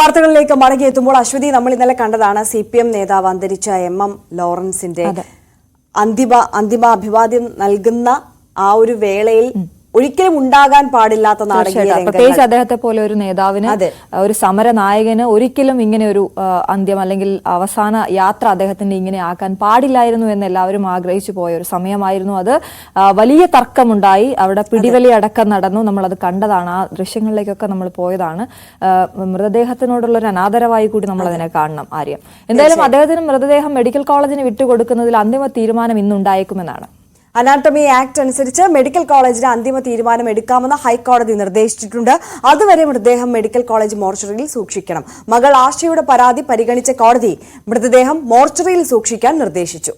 വാർത്തകളിലേക്ക് മടങ്ങിയെത്തുമ്പോൾ അശ്വതി നമ്മൾ ഇന്നലെ കണ്ടതാണ് സി പി എം നേതാവ് അന്തരിച്ച എം എം ലോറൻസിന്റെ അന്തിമ അന്തിമ അഭിവാദ്യം നൽകുന്ന ആ ഒരു വേളയിൽ ഒരിക്കലും ഉണ്ടാകാൻ പാടില്ലാത്ത നാടകീയ. പ്രത്യേകിച്ച് അദ്ദേഹത്തെ പോലെ ഒരു നേതാവിന് ഒരു സമര നായകന് ഒരിക്കലും ഇങ്ങനെ ഒരു അന്ത്യം അല്ലെങ്കിൽ അവസാന യാത്ര അദ്ദേഹത്തിന്റെ ഇങ്ങനെ ആക്കാൻ പാടില്ലായിരുന്നു എന്ന് എല്ലാവരും ആഗ്രഹിച്ചു പോയ ഒരു സമയമായിരുന്നു അത്. വലിയ തർക്കമുണ്ടായി. അവിടെ പിടിവലി അടക്കം നടന്നു. നമ്മൾ അത് കണ്ടതാണ്. ആ ദൃശ്യങ്ങളിലേക്കൊക്കെ നമ്മൾ പോയതാണ്. മൃതദേഹത്തിനോടുള്ള ഒരു അനാദരവായി കൂടി നമ്മൾ അതിനെ കാണണം ആര്യം. എന്തായാലും അദ്ദേഹത്തിന് മൃതദേഹം മെഡിക്കൽ കോളേജിന് വിട്ടുകൊടുക്കുന്നതിൽ അന്തിമ തീരുമാനം ഇന്നുണ്ടായേക്കുമെന്നാണ്. അനാട്ടമി ആക്ട് അനുസരിച്ച് മെഡിക്കൽ കോളേജിന് അന്തിമ തീരുമാനം എടുക്കാമെന്ന് ഹൈക്കോടതി നിർദ്ദേശിച്ചിട്ടുണ്ട്. അതുവരെ മൃതദേഹം മെഡിക്കൽ കോളേജ് മോർച്ചറിയിൽ സൂക്ഷിക്കണം. മകൾ ആശയുടെ പരാതി പരിഗണിച്ച കോടതി മൃതദേഹം മോർച്ചറിയിൽ സൂക്ഷിക്കാൻ നിർദ്ദേശിച്ചു.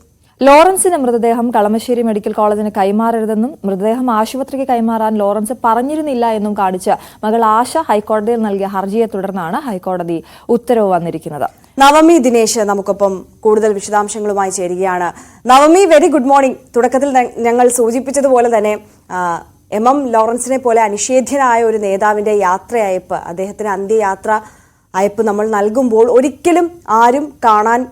ലോറൻസിന്റെ മൃതദേഹം കളമശ്ശേരി മെഡിക്കൽ കോളേജിന് കൈമാറരുതെന്നും മൃതദേഹം ആശുപത്രിക്ക് കൈമാറാൻ ലോറൻസ് പറഞ്ഞിരുന്നില്ല എന്നും കാണിച്ച് മകൾ ആശ ഹൈക്കോടതിയിൽ നൽകിയ ഹർജിയെ തുടർന്നാണ് ഹൈക്കോടതി ഉത്തരവ് വന്നിരിക്കുന്നത്. നവമി ദിനേശ് നമുക്കൊപ്പം കൂടുതൽ വിശദാംശങ്ങളുമായി ചേരുകയാണ്. Navami very good morning. തുടക്കത്തിൽ ഞങ്ങൾ സൂചിപ്പിച്ചതുപോലെ തന്നെ എം. എം. ലോറൻസിനെ പോലെ അനിഷേധ്യനായ ഒരു നേതാവിന്റെ യാത്രയയപ്പ് അദ്ദേഹത്തിന് അന്ത്യയാത്ര അയപ്പ് നമ്മൾ നൽകുമ്പോൾ ഒരിക്കലും ആരും കാണാൻ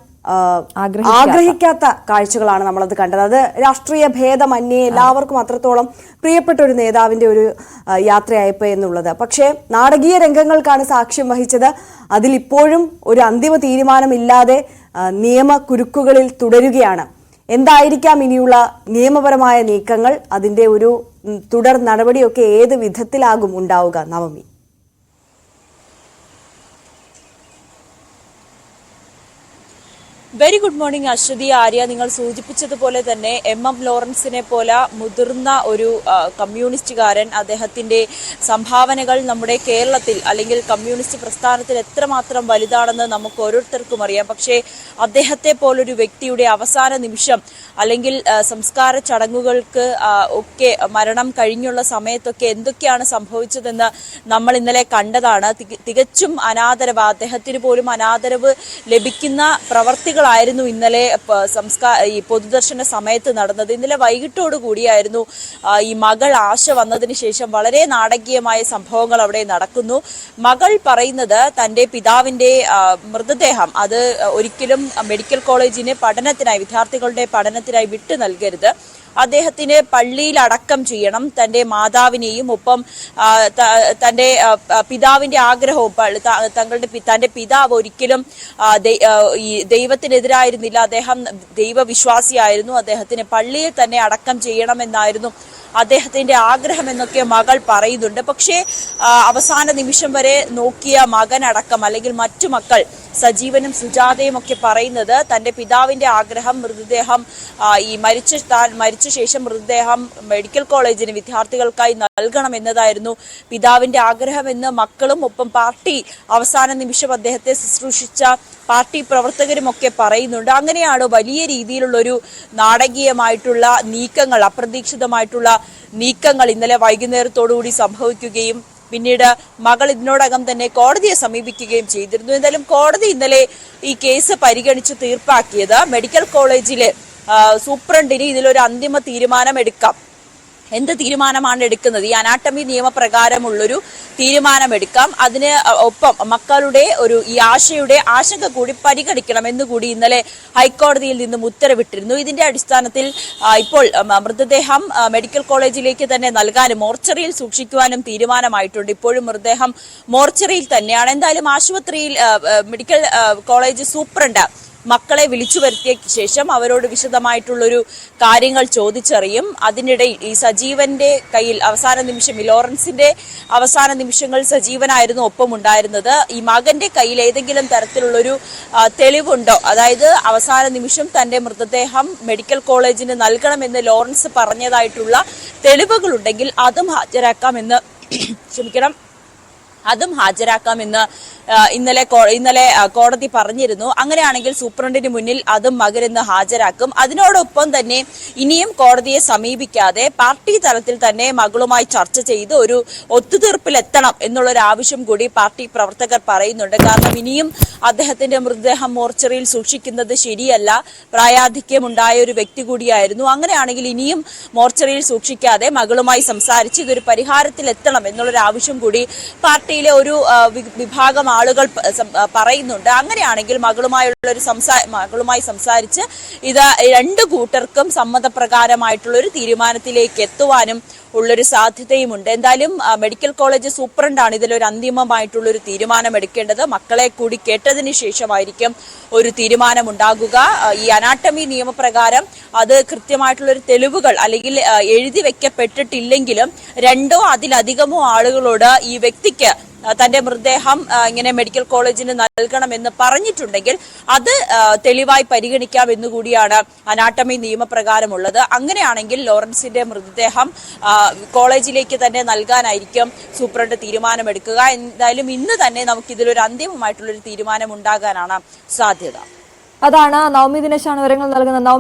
ആഗ്രഹിക്കാത്ത. കാഴ്ചകളാണ് നമ്മളത് കണ്ടത്. അത് രാഷ്ട്രീയ ഭേദമന്യേ എല്ലാവർക്കും അത്രത്തോളം പ്രിയപ്പെട്ട ഒരു നേതാവിന്റെ ഒരു ആ, യാത്രയയപ്പ് എന്നുള്ളത്. പക്ഷേ നാടകീയ രംഗങ്ങൾക്കാണ് സാക്ഷ്യം വഹിച്ചത്. അതിലിപ്പോഴും ഒരു അന്തിമ തീരുമാനമില്ലാതെ നിയമ കുരുക്കുകളിൽ തുടരുകയാണ്. എന്തായിരിക്കാം ഇനിയുള്ള നിയമപരമായ നീക്കങ്ങൾ? അതിന്റെ ഒരു തുടർ നടപടിയൊക്കെ ഏത് വിധത്തിലാകും ഉണ്ടാവുക? Navami. Very good morning Aswathy Arya. നിങ്ങൾ സൂചിപ്പിച്ചതുപോലെ തന്നെ എം എം ലോറൻസിനെ പോലെ മുതിർന്ന ഒരു കമ്മ്യൂണിസ്റ്റുകാരൻ അദ്ദേഹത്തിന്റെ സംഭാവനകൾ നമ്മുടെ കേരളത്തിൽ അല്ലെങ്കിൽ കമ്മ്യൂണിസ്റ്റ് പ്രസ്ഥാനത്തിൽ എത്രമാത്രം വലുതാണെന്ന് നമുക്ക് ഓരോരുത്തർക്കും അറിയാം. പക്ഷേ അദ്ദേഹത്തെ പോലൊരു വ്യക്തിയുടെ അവസാന നിമിഷം അല്ലെങ്കിൽ സംസ്കാര ചടങ്ങുകൾക്ക് ഒക്കെ മരണം കഴിഞ്ഞുള്ള സമയത്തൊക്കെ എന്തൊക്കെയാണ് സംഭവിച്ചതെന്ന് നമ്മൾ ഇന്നലെ കണ്ടതാണ്. തിക- തികച്ചും അനാദരവ് അദ്ദേഹത്തിന് പോലും അനാദരവ് ലഭിക്കുന്ന പ്രവർത്തികളായിരുന്നു ഇന്നലെ സംസ്കാ ഈ പൊതുദർശന സമയത്ത് നടന്നത്. ഇന്നലെ വൈകിട്ടോടു കൂടിയായിരുന്നു ഈ മകൾ ആശ വന്നതിന് ശേഷം വളരെ നാടകീയമായ സംഭവങ്ങൾ അവിടെ നടക്കുന്നു. മകൾ പറയുന്നത് തന്റെ പിതാവിന്റെ മൃതദേഹം അത് ഒരിക്കലും മെഡിക്കൽ കോളേജിന് പഠനത്തിനായി വിദ്യാർത്ഥികളുടെ പഠനത്തിനായി വിട്ടു നൽകരുത്. അദ്ദേഹത്തിന് പള്ളിയിൽ അടക്കം ചെയ്യണം. തന്റെ മാതാവിനെയും ഒപ്പം തന്റെ പിതാവിന്റെ ആഗ്രഹവും തങ്ങളുടെ തന്റെ പിതാവ് ഒരിക്കലും ഈ ദൈ- ദൈവത്തിനെതിരായിരുന്നില്ല അദ്ദേഹം ദൈവവിശ്വാസിയായിരുന്നു. അദ്ദേഹത്തിന് പള്ളിയിൽ തന്നെ അടക്കം ചെയ്യണമെന്നായിരുന്നു അദ്ദേഹത്തിന്റെ ആഗ്രഹം എന്നൊക്കെ മകൾ പറയുന്നുണ്ട്. പക്ഷേ അവസാന നിമിഷം വരെ നോക്കിയ മകനടക്കം അല്ലെങ്കിൽ മറ്റു മക്കൾ സജീവനും സുജാതയും ഒക്കെ പറയുന്നത് തന്റെ പിതാവിന്റെ ആഗ്രഹം മൃതദേഹം ഈ മരിച്ച താൻ മരിച്ച ശേഷം മൃതദേഹം മെഡിക്കൽ കോളേജിന് വിദ്യാർത്ഥികൾക്കായി നൽകണം എന്നതായിരുന്നു പിതാവിന്റെ ആഗ്രഹമെന്ന് മക്കളും ഒപ്പം പാർട്ടി അവസാന നിമിഷം അദ്ദേഹത്തെ ശുശ്രൂഷിച്ച പാർട്ടി പ്രവർത്തകരും ഒക്കെ പറയുന്നുണ്ട്. അങ്ങനെയാണ് വലിയ രീതിയിലുള്ള ഒരു നാടകീയമായിട്ടുള്ള നീക്കങ്ങൾ അപ്രതീക്ഷിതമായിട്ടുള്ള നീക്കങ്ങൾ ഇന്നലെ വൈകുന്നേരത്തോടുകൂടി സംഭവിക്കുകയും പിന്നീട് മകൾ ഇതിനോടകം തന്നെ കോടതിയെ സമീപിക്കുകയും ചെയ്തിരുന്നു. എന്തായാലും കോടതി ഇന്നലെ ഈ കേസ് പരിഗണിച്ച് തീർപ്പാക്കിയത്. മെഡിക്കൽ കോളേജിലെ സൂപ്രണ്ടിന് ഇതിലൊരു അന്തിമ തീരുമാനം എടുക്കാം എന്ത് തീരുമാനമാണ് എടുക്കുന്നത്? ഈ അനാട്ടമി നിയമപ്രകാരമുള്ളൊരു തീരുമാനമെടുക്കാം. അതിന് ഒപ്പം മക്കളുടെ ഒരു ഈ ആശയുടെ ആശങ്ക കൂടി പരിഗണിക്കണം എന്നുകൂടി ഇന്നലെ ഹൈക്കോടതിയിൽ നിന്നും ഉത്തരവിട്ടിരുന്നു. ഇതിന്റെ അടിസ്ഥാനത്തിൽ ഇപ്പോൾ മൃതദേഹം മെഡിക്കൽ കോളേജിലേക്ക് തന്നെ നൽകാനും മോർച്ചറിയിൽ സൂക്ഷിക്കുവാനും തീരുമാനമായിട്ടുണ്ട്. ഇപ്പോഴും മൃതദേഹം മോർച്ചറിയിൽ തന്നെയാണ്. എന്തായാലും ആശുപത്രിയിൽ മെഡിക്കൽ കോളേജ് സൂപ്രണ്ട് മക്കളെ വിളിച്ചു വരുത്തിയ ശേഷം അവരോട് വിശദമായിട്ടുള്ളൊരു കാര്യങ്ങൾ ചോദിച്ചറിയും. അതിനിടയിൽ ഈ സജീവന്റെ കയ്യിൽ അവസാന നിമിഷം ലോറൻസിന്റെ അവസാന നിമിഷങ്ങൾ സജീവനായിരുന്നു ഒപ്പം ഉണ്ടായിരുന്നത് ഈ മകന്റെ കയ്യിൽ ഏതെങ്കിലും തരത്തിലുള്ളൊരു തെളിവുണ്ടോ? അതായത് അവസാന നിമിഷം തന്റെ മൃതദേഹം മെഡിക്കൽ കോളേജിന് നൽകണമെന്ന് ലോറൻസ് പറഞ്ഞതായിട്ടുള്ള തെളിവുകളുണ്ടെങ്കിൽ അതും ഹാജരാക്കാമെന്ന് ക്ഷമിക്കണം. അതും ഹാജരാക്കാമെന്ന് ഇന്നലെ ഇന്നലെ കോടതി പറഞ്ഞിരുന്നു. അങ്ങനെയാണെങ്കിൽ സൂപ്രണ്ടിന് മുന്നിൽ അതും മകരെന്ന് ഹാജരാക്കും. അതിനോടൊപ്പം തന്നെ ഇനിയും കോടതിയെ സമീപിക്കാതെ പാർട്ടി തലത്തിൽ തന്നെ മകളുമായി ചർച്ച ചെയ്ത് ഒരു ഒത്തുതീർപ്പിലെത്തണം എന്നുള്ളൊരു ആവശ്യം കൂടി പാർട്ടി പ്രവർത്തകർ പറയുന്നുണ്ട്. കാരണം ഇനിയും അദ്ദേഹത്തിന്റെ മൃതദേഹം മോർച്ചറിയിൽ സൂക്ഷിക്കുന്നത് ശരിയല്ല. പ്രായാധിക്യമുണ്ടായ ഒരു വ്യക്തി കൂടിയായിരുന്നു. അങ്ങനെയാണെങ്കിൽ ഇനിയും മോർച്ചറിയിൽ സൂക്ഷിക്കാതെ മകളുമായി സംസാരിച്ച് ഇതൊരു പരിഹാരത്തിലെത്തണം എന്നുള്ളൊരു ആവശ്യം കൂടി പാർട്ടി പാർട്ടിയിലെ ഒരു വിഭാഗം ആളുകൾ പറയുന്നുണ്ട്. അങ്ങനെയാണെങ്കിൽ മകളുമായുള്ള ഒരു സംസാ മകളുമായി സംസാരിച്ച് ഇത് രണ്ടു കൂട്ടർക്കും സമ്മതപ്രകാരമായിട്ടുള്ള ഒരു തീരുമാനത്തിലേക്ക് എത്തുവാനും ഉള്ളൊരു സാധ്യതയുമുണ്ട്. എന്തായാലും മെഡിക്കൽ കോളേജ് സൂപ്രണ്ടാണ് ഇതിലൊരു അന്തിമമായിട്ടുള്ള ഒരു തീരുമാനം എടുക്കേണ്ടത് മക്കളെ കൂടി കേട്ടതിന് ശേഷമായിരിക്കും ഒരു തീരുമാനം ഉണ്ടാകുക ഈ അനാട്ടമി നിയമപ്രകാരം അത് കൃത്യമായിട്ടുള്ള ഒരു തെളിവുകൾ അല്ലെങ്കിൽ എഴുതി വെക്കപ്പെട്ടിട്ടില്ലെങ്കിലും രണ്ടോ അതിലധികമോ ആളുകളോട് ഈ വ്യക്തിക്ക് തന്റെ മൃതദേഹം ഇങ്ങനെ മെഡിക്കൽ കോളേജിന് നൽകണമെന്ന് പറഞ്ഞിട്ടുണ്ടെങ്കിൽ അത് തെളിവായി പരിഗണിക്കാം എന്നുകൂടിയാണ് അനാട്ടമി നിയമപ്രകാരമുള്ളത്. അങ്ങനെയാണെങ്കിൽ ലോറൻസിന്റെ മൃതദേഹം കോളേജിലേക്ക് തന്നെ നൽകാനായിരിക്കും സൂപ്രണ്ട് തീരുമാനമെടുക്കുക. എന്തായാലും ഇന്ന് തന്നെ നമുക്ക് ഇതിലൊരു അന്തിമമായിട്ടുള്ള ഒരു തീരുമാനം ഉണ്ടാകാനാണ് സാധ്യത. അതാണ് നവമി ദിനേശാണ് വിവരങ്ങൾ നൽകുന്നത്. നവമി